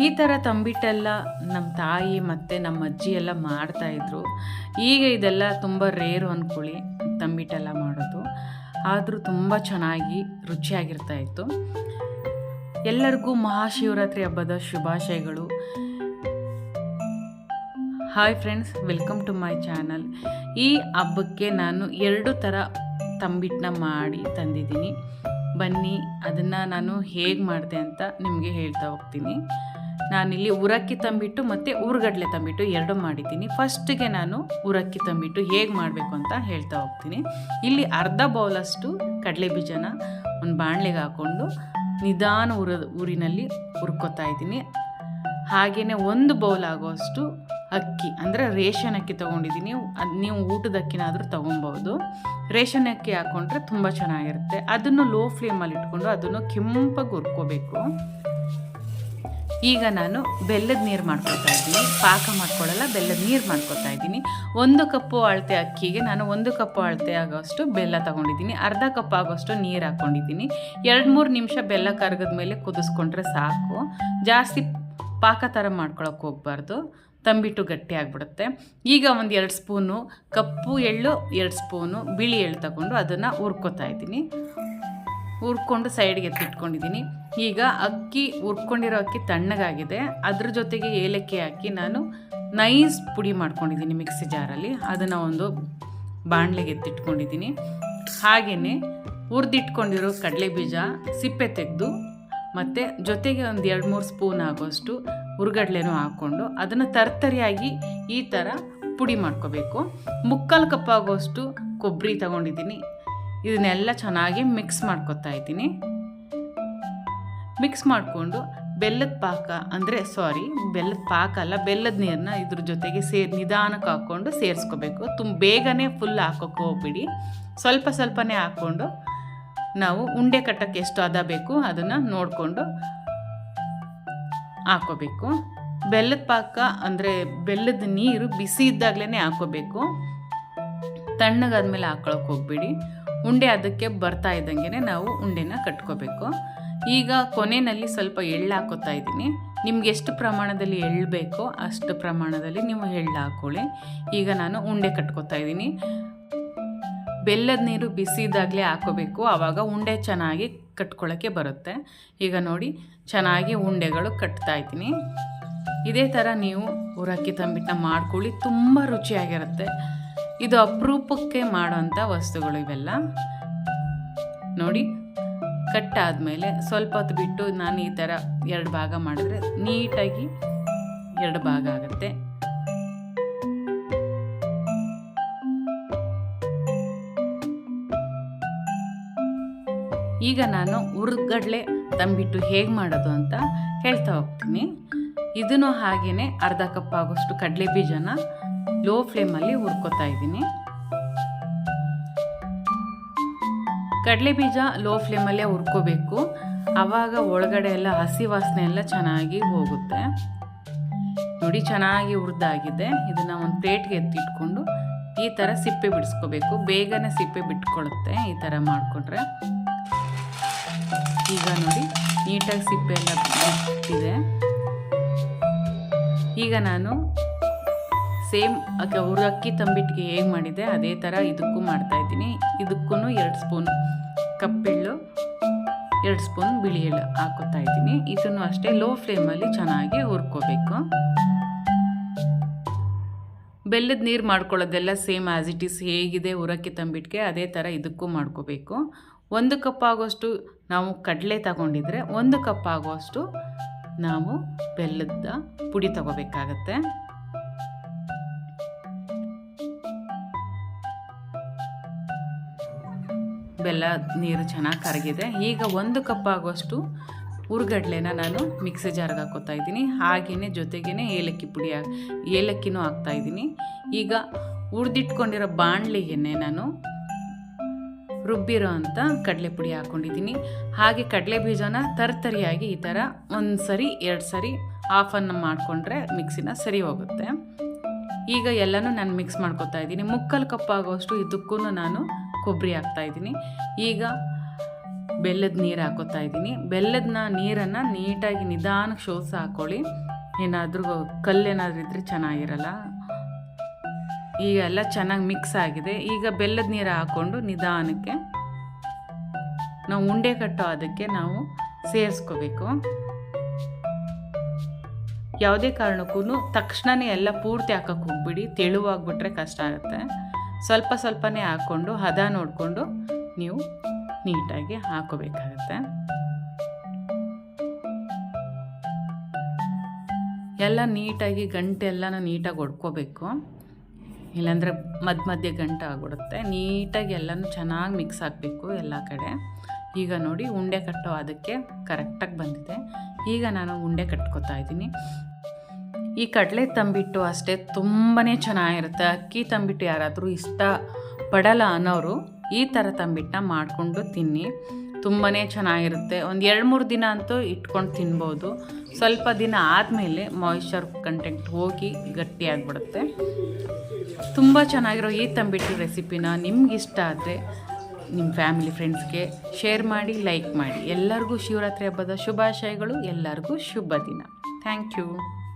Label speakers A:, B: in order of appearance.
A: ಈ ಥರ ತಂಬಿಟ್ಟೆಲ್ಲ ನಮ್ಮ ತಾಯಿ ಮತ್ತು ನಮ್ಮ ಅಜ್ಜಿ ಎಲ್ಲ ಮಾಡ್ತಾಯಿದ್ರು ಈಗ ಇದೆಲ್ಲ ತುಂಬ ರೇರು ಅಂದ್ಕೊಳ್ಳಿ ತಂಬಿಟ್ಟೆಲ್ಲ ಮಾಡೋದು. ಆದರೂ ತುಂಬ ಚೆನ್ನಾಗಿ ರುಚಿಯಾಗಿರ್ತಾ ಇತ್ತು. ಎಲ್ಲರಿಗೂ ಮಹಾಶಿವರಾತ್ರಿ ಹಬ್ಬದ ಶುಭಾಶಯಗಳು. Hi friends welcome to my channel ಈ ಹಬ್ಬಕ್ಕೆ ನಾನು ಎರಡು ಥರ ತಂಬಿಟ್ಟನ್ನ ಮಾಡಿ ತಂದಿದ್ದೀನಿ. ಬನ್ನಿ, ಅದನ್ನು ನಾನು ಹೇಗೆ ಮಾಡಿದೆ ಅಂತ ನಿಮಗೆ ಹೇಳ್ತಾ ಹೋಗ್ತೀನಿ. ನಾನಿಲ್ಲಿ ಉರಕ್ಕಿ ತಂಬಿಟ್ಟು ಮತ್ತು ಊರುಗಡ್ಲೆ ತಂಬಿಟ್ಟು ಎರಡು ಮಾಡಿದ್ದೀನಿ. ಫಸ್ಟಿಗೆ ನಾನು ಉರಕ್ಕಿ ತಂಬಿಟ್ಟು ಹೇಗೆ ಮಾಡಬೇಕು ಅಂತ ಹೇಳ್ತಾ ಹೋಗ್ತೀನಿ. ಇಲ್ಲಿ ಅರ್ಧ ಬೌಲಷ್ಟು ಕಡಲೆ ಬೀಜನ ಒಂದು ಬಾಣಲೆಗೆ ಹಾಕ್ಕೊಂಡು ನಿಧಾನ ಉರ ಊರಿನಲ್ಲಿ ಹುರ್ಕೋತಾ ಇದ್ದೀನಿ. ಹಾಗೆಯೇ ಒಂದು ಬೌಲ್ ಆಗೋಷ್ಟು ಅಕ್ಕಿ, ಅಂದರೆ ರೇಷನ್ ಅಕ್ಕಿ ತೊಗೊಂಡಿದ್ದೀನಿ. ಅದು ನೀವು ಊಟದ ಅಕ್ಕಿನಾದರೂ ತೊಗೊಬೋದು. ರೇಷನ್ ಅಕ್ಕಿ ಹಾಕ್ಕೊಂಡ್ರೆ ತುಂಬ ಚೆನ್ನಾಗಿರುತ್ತೆ. ಅದನ್ನು ಲೋ ಫ್ಲೇಮಲ್ಲಿ ಇಟ್ಕೊಂಡು ಅದನ್ನು ಕೆಂಪಾಗಿ ಹುರ್ಕೋಬೇಕು. ಈಗ ನಾನು ಬೆಲ್ಲದ ನೀರು ಮಾಡ್ಕೊತಾ ಇದ್ದೀನಿ. ಪಾಕ ಮಾಡ್ಕೊಳ್ಳಲ್ಲ ಬೆಲ್ಲದ ನೀರು ಮಾಡ್ಕೊತಾ ಇದ್ದೀನಿ. ಒಂದು ಕಪ್ಪು ಅಳತೆ ಅಕ್ಕಿಗೆ ನಾನು ಒಂದು ಕಪ್ಪು ಅಳತೆ ಆಗೋಷ್ಟು ಬೆಲ್ಲ ತಗೊಂಡಿದ್ದೀನಿ. ಅರ್ಧ ಕಪ್ ಆಗೋಷ್ಟು ನೀರು ಹಾಕ್ಕೊಂಡಿದ್ದೀನಿ ಎರಡು ಮೂರು ನಿಮಿಷ ಬೆಲ್ಲ ಕರ್ಗದ ಮೇಲೆ ಕುದಿಸ್ಕೊಂಡ್ರೆ ಸಾಕು. ಜಾಸ್ತಿ ಪಾಕ ಥರ ಮಾಡ್ಕೊಳಕ್ಕೆ ಹೋಗ್ಬಾರ್ದು. ತಂಬಿಟ್ಟು ಗಟ್ಟಿ ಆಗಿಬಿಡುತ್ತೆ. ಈಗ ಒಂದು ಎರಡು ಸ್ಪೂನು ಕಪ್ಪು ಎಳ್ಳು, ಎರಡು ಸ್ಪೂನು ಬಿಳಿ ಎಳ್ಳು ತಗೊಂಡು ಅದನ್ನು ಹುರ್ಕೋತಾ ಇದ್ದೀನಿ. ಹುರ್ಕೊಂಡು ಸೈಡ್ಗೆ ಎತ್ತಿಟ್ಕೊಂಡಿದ್ದೀನಿ. ಈಗ ಅಕ್ಕಿ ಹುರ್ಕೊಂಡಿರೋ ಅಕ್ಕಿ ತಣ್ಣಗಾಗಿದೆ. ಅದ್ರ ಜೊತೆಗೆ ಏಲಕ್ಕಿ ಹಾಕಿ ನಾನು ನೈಸ್ ಪುಡಿ ಮಾಡ್ಕೊಂಡಿದ್ದೀನಿ ಮಿಕ್ಸಿ ಜಾರಲ್ಲಿ. ಅದನ್ನು ಒಂದು ಬಾಣಲೆಗೆ ಎತ್ತಿಟ್ಕೊಂಡಿದ್ದೀನಿ. ಹಾಗೆಯೇ ಹುರಿದಿಟ್ಕೊಂಡಿರೋ ಕಡಲೆ ಬೀಜ ಸಿಪ್ಪೆ ತೆಗೆದು, ಮತ್ತು ಜೊತೆಗೆ ಒಂದು ಎರಡು ಮೂರು ಸ್ಪೂನ್ ಆಗೋಷ್ಟು ಹುರ್ಗಡ್ಲೆನೂ ಹಾಕ್ಕೊಂಡು ಅದನ್ನು ತರ್ತರಿಯಾಗಿ ಈ ಥರ ಪುಡಿ ಮಾಡ್ಕೋಬೇಕು. ಮುಕ್ಕಾಲು ಕಪ್ ಆಗೋಷ್ಟು ಕೊಬ್ಬರಿ ತಗೊಂಡಿದ್ದೀನಿ. ಇದನ್ನೆಲ್ಲ ಚೆನ್ನಾಗಿ ಮಿಕ್ಸ್ ಮಾಡ್ಕೊತಾ ಇದ್ದೀನಿ. ಮಿಕ್ಸ್ ಮಾಡಿಕೊಂಡು ಬೆಲ್ಲದ ಪಾಕ ಅಂದರೆ ಸಾರಿ ಬೆಲ್ಲದ ಪಾಕ ಅಲ್ಲ, ಬೆಲ್ಲದ ನೀರನ್ನ ಇದ್ರ ಜೊತೆಗೆ ಸೇರ್ ನಿಧಾನಕ್ಕೆ ಹಾಕ್ಕೊಂಡು ಸೇರಿಸ್ಕೋಬೇಕು. ತುಂಬ ಬೇಗನೆ ಫುಲ್ ಹಾಕೋಕ್ಕೆ ಹೋಗ್ಬಿಡಿ. ಸ್ವಲ್ಪ ಸ್ವಲ್ಪನೇ ಹಾಕ್ಕೊಂಡು ನಾವು ಉಂಡೆ ಕಟ್ಟಕ್ಕೆ ಎಷ್ಟು ಅದ ಬೇಕು ಅದನ್ನು ನೋಡಿಕೊಂಡು ಹಾಕೋಬೇಕು ಬೆಲ್ಲದ ಪಾಕ ಅಂದರೆ ಬೆಲ್ಲದ ನೀರು ಬಿಸಿ ಇದ್ದಾಗಲೇ ಹಾಕೋಬೇಕು ತಣ್ಣಗಾದ್ಮೇಲೆ ಹಾಕೊಳಕ್ಕೆ ಹೋಗ್ಬೇಡಿ. ಉಂಡೆ ಅದಕ್ಕೆ ಬರ್ತಾ ಇದ್ದಂಗೆ ನಾವು ಉಂಡೆನ ಕಟ್ಕೋಬೇಕು. ಈಗ ಕೊನೆಯಲ್ಲಿ ಸ್ವಲ್ಪ ಎಳ್ಳು ಹಾಕೋತಾ ಇದ್ದೀನಿ. ನಿಮ್ಗೆ ಎಷ್ಟು ಪ್ರಮಾಣದಲ್ಲಿ ಎಳ್ಳು ಬೇಕೋ ಅಷ್ಟು ಪ್ರಮಾಣದಲ್ಲಿ ನೀವು ಎಳ್ಳು ಹಾಕೊಳ್ಳಿ. ಈಗ ನಾನು ಉಂಡೆ ಕಟ್ಕೋತಾ ಇದ್ದೀನಿ. ಬೆಲ್ಲದ ನೀರು ಬಿಸಿದಾಗಲೇ ಹಾಕೋಬೇಕು. ಆವಾಗ ಉಂಡೆ ಚೆನ್ನಾಗಿ ಕಟ್ಕೊಳ್ಳೋಕ್ಕೆ ಬರುತ್ತೆ. ಈಗ ನೋಡಿ, ಚೆನ್ನಾಗಿ ಉಂಡೆಗಳು ಕಟ್ತಾ ಇದ್ದೀನಿ. ಇದೇ ಥರ ನೀವು ಉರಕ್ಕಿ ತಂಬಿಟ್ಟನ್ನ ಮಾಡ್ಕೊಳ್ಳಿ. ತುಂಬ ರುಚಿಯಾಗಿರುತ್ತೆ. ಇದು ಅಪರೂಪಕ್ಕೆ ಮಾಡೋಂಥ ವಸ್ತುಗಳು ಇವೆಲ್ಲ. ನೋಡಿ ಕಟ್ ಆದಮೇಲೆ ಸ್ವಲ್ಪ ಹೊತ್ತು ಬಿಟ್ಟು ನಾನು ಈ ಥರ ಎರಡು ಭಾಗ ಮಾಡಿದ್ರೆ ನೀಟಾಗಿ ಎರಡು ಭಾಗ ಆಗುತ್ತೆ. ಈಗ ನಾನು ಹುರ್ಗಡ್ಲೆ ತಂಬಿಟ್ಟು ಹೇಗೆ ಮಾಡೋದು ಅಂತ ಹೇಳ್ತಾ ಹೋಗ್ತೀನಿ. ಇದನ್ನು ಹಾಗೆಯೇ ಅರ್ಧ ಕಪ್ ಆಗೋಷ್ಟು ಕಡಲೆ ಬೀಜನ ಲೋ ಫ್ಲೇಮಲ್ಲಿ ಹುರ್ಕೋತಾ ಇದ್ದೀನಿ. ಕಡಲೆ ಬೀಜ ಲೋ ಫ್ಲೇಮಲ್ಲೇ ಹುರ್ಕೋಬೇಕು. ಆವಾಗ ಒಳಗಡೆ ಎಲ್ಲ ಹಸಿ ವಾಸನೆ ಎಲ್ಲ ಚೆನ್ನಾಗಿ ಹೋಗುತ್ತೆ. ನೋಡಿ, ಚೆನ್ನಾಗಿ ಹುರಿದಾಗಿದೆ. ಇದನ್ನು ಒಂದು ಪ್ಲೇಟ್ಗೆ ಎತ್ತಿಟ್ಕೊಂಡು ಈ ಥರ ಸಿಪ್ಪೆ ಬಿಡಿಸ್ಕೋಬೇಕು. ಬೇಗನೆ ಸಿಪ್ಪೆ ಬಿಟ್ಕೊಳ್ಳುತ್ತೆ ಈ ಥರ ಮಾಡಿಕೊಂಡ್ರೆ. ಈಗ ನೋಡಿ, ನೀಟಾಗಿ ಸಿಪ್ಪೆ ಎಲ್ಲ ಬಿಟ್ಟಿದೆ. ಈಗ ನಾನು ಸೇಮ್ ಅಕ್ಕಿ ತಂಬಿಟ್ಟಿಗೆ ಹೇಗೆ ಮಾಡಿದೆ ಅದೇ ಥರ ಇದಕ್ಕೂ ಮಾಡ್ತಾಯಿದ್ದೀನಿ ಇದಕ್ಕೂ ಎರಡು ಸ್ಪೂನ್ ಕಪ್ಪೆಳ್ಳು, ಎರಡು ಸ್ಪೂನ್ ಬಿಳಿ ಎಳ್ಳು ಹಾಕೋತಾ ಇದ್ದೀನಿ. ಇದನ್ನು ಅಷ್ಟೇ ಲೋ ಫ್ಲೇಮಲ್ಲಿ ಚೆನ್ನಾಗಿ ಹುರ್ಕೋಬೇಕು. ಬೆಲ್ಲದ ನೀರು ಮಾಡ್ಕೊಳ್ಳೋದೆಲ್ಲ ಸೇಮ್ ಆ್ಯಸ್ ಇಟ್ ಈಸ್ ಹೇಗಿದೆ ಉರಕ್ಕಿ ತಂಬಿಟ್ಟಿಗೆ ಅದೇ ಥರ ಇದಕ್ಕೂ ಮಾಡ್ಕೋಬೇಕು. ಒಂದು ಕಪ್ ಆಗೋಷ್ಟು ನಾವು ಕಡಲೆ ತಗೊಂಡಿದ್ರೆ ಒಂದು ಕಪ್ ಆಗೋಷ್ಟು ನಾವು ಬೆಲ್ಲದ ಪುಡಿ ತಗೋಬೇಕಾಗತ್ತೆ. ಬೆಲ್ಲ ನೀರು ಚೆನ್ನಾಗಿ ಕರಗಿದೆ. ಈಗ ಒಂದು ಕಪ್ ಆಗುವಷ್ಟು ಹುರ್ಗಡ್ಲೆನ ನಾನು ಮಿಕ್ಸಿ ಜಾರ್ಗೆ ಹಾಕೋತಾ ಇದ್ದೀನಿ. ಹಾಗೆಯೇ ಜೊತೆಗೇ ಏಲಕ್ಕಿ ಪುಡಿ ಏಲಕ್ಕಿನೂ ಹಾಕ್ತಾ ಇದ್ದೀನಿ. ಈಗ ಹುರಿದಿಟ್ಕೊಂಡಿರೋ ಬಾಣಲೆಗೆ ನಾನು ರುಬ್ಬಿರೋ ಅಂಥ ಕಡಲೆ ಪುಡಿ ಹಾಕ್ಕೊಂಡಿದ್ದೀನಿ ಹಾಗೆ ಕಡಲೆ ಬೀಜನ ತರ್ತರಿಯಾಗಿ ಈ ಥರ ಒಂದು ಸರಿ, ಎರಡು ಸರಿ ಆಫನ್ನು ಮಾಡಿಕೊಂಡ್ರೆ ಮಿಕ್ಸಿನ ಸರಿ ಹೋಗುತ್ತೆ. ಈಗ ಎಲ್ಲನೂ ನಾನು ಮಿಕ್ಸ್ ಮಾಡ್ಕೊತಾ ಇದ್ದೀನಿ. ಮುಕ್ಕಲು ಕಪ್ ಆಗೋಷ್ಟು ಇದಕ್ಕೂ ನಾನು ಕೊಬ್ಬರಿ ಹಾಕ್ತಾಯಿದ್ದೀನಿ ಈಗ ಬೆಲ್ಲದ ನೀರು ಹಾಕೋತಾ ಇದ್ದೀನಿ. ಬೆಲ್ಲದನ್ನ ನೀರನ್ನು ನೀಟಾಗಿ ನಿಧಾನಕ್ಕೆ ಶೋಸ ಹಾಕ್ಕೊಳ್ಳಿ ಏನಾದರೂ ಕಲ್ಲೇನಾದರೂ ಇದ್ದರೆ ಚೆನ್ನಾಗಿರಲ್ಲ. ಈಗ ಎಲ್ಲ ಚೆನ್ನಾಗಿ ಮಿಕ್ಸ್ ಆಗಿದೆ. ಈಗ ಬೆಲ್ಲದ ನೀರು ಹಾಕ್ಕೊಂಡು ನಿಧಾನಕ್ಕೆ ನಾವು ಉಂಡೆ ಕಟ್ಟೋ ಅದಕ್ಕೆ ನಾವು ಸೇರಿಸ್ಕೋಬೇಕು. ಯಾವುದೇ ಕಾರಣಕ್ಕೂ ತಕ್ಷಣವೇ ಎಲ್ಲ ಪೂರ್ತಿ ಹಾಕಕ್ಕೆ ಹೋಗ್ಬಿಡಿ. ತೆಳುವಾಗ್ಬಿಟ್ರೆ ಕಷ್ಟ ಆಗುತ್ತೆ. ಸ್ವಲ್ಪ ಸ್ವಲ್ಪನೇ ಹಾಕ್ಕೊಂಡು ಹದ ನೋಡಿಕೊಂಡು ನೀವು ನೀಟಾಗಿ ಹಾಕೋಬೇಕಾಗತ್ತೆ. ಎಲ್ಲ ನೀಟಾಗಿ ಗಂಟೆ ಎಲ್ಲನ ನೀಟಾಗಿ ಹೊಡ್ಕೋಬೇಕು ಇಲ್ಲಾಂದರೆ ಮಧ್ಯ ಮಧ್ಯೆ ಗಂಟೆ ಆಗ್ಬಿಡುತ್ತೆ. ನೀಟಾಗಿ ಎಲ್ಲನೂ ಚೆನ್ನಾಗಿ ಮಿಕ್ಸ್ ಆಗಬೇಕು ಎಲ್ಲ ಕಡೆ. ಈಗ ನೋಡಿ ಉಂಡೆ ಕಟ್ಟೋ ಅದಕ್ಕೆ ಕರೆಕ್ಟಾಗಿ ಬಂದಿದೆ. ಈಗ ನಾನು ಉಂಡೆ ಕಟ್ಕೋತಾ ಇದ್ದೀನಿ. ಈ ಕಡಲೆ ತಂಬಿಟ್ಟು ಅಷ್ಟೇ ತುಂಬಾ ಚೆನ್ನಾಗಿರುತ್ತೆ. ಅಕ್ಕಿ ತಂಬಿಟ್ಟು ಯಾರಾದರೂ ಇಷ್ಟ ಪಡಲ್ಲ ಅನ್ನೋರು ಈ ಥರ ತಂಬಿಟ್ಟನ್ನ ಮಾಡಿಕೊಂಡು ತಿನ್ನಿ. ತುಂಬಾ ಚೆನ್ನಾಗಿರುತ್ತೆ. ಒಂದು ಎರಡು ಮೂರು ದಿನ ಅಂತೂ ಇಟ್ಕೊಂಡು ತಿನ್ಬೋದು. ಸ್ವಲ್ಪ ದಿನ ಆದಮೇಲೆ ಮಾಯಿಶ್ಚರ್ ಕಂಟೆಂಟ್ ಹೋಗಿ ಗಟ್ಟಿಯಾಗ್ಬಿಡುತ್ತೆ ತುಂಬ ಚೆನ್ನಾಗಿರೋ ಈ ತಂಬಿಟ್ಟು ರೆಸಿಪಿನ ನಿಮಗಿಷ್ಟ ಆದರೆ ನಿಮ್ಮ ಫ್ಯಾಮಿಲಿ ಫ್ರೆಂಡ್ಸ್ಗೆ ಶೇರ್ ಮಾಡಿ ಲೈಕ್ ಮಾಡಿ. ಎಲ್ಲರಿಗೂ ಶಿವರಾತ್ರಿ ಹಬ್ಬದ ಶುಭಾಶಯಗಳು. ಎಲ್ಲರಿಗೂ ಶುಭ ದಿನ ಥ್ಯಾಂಕ್ ಯು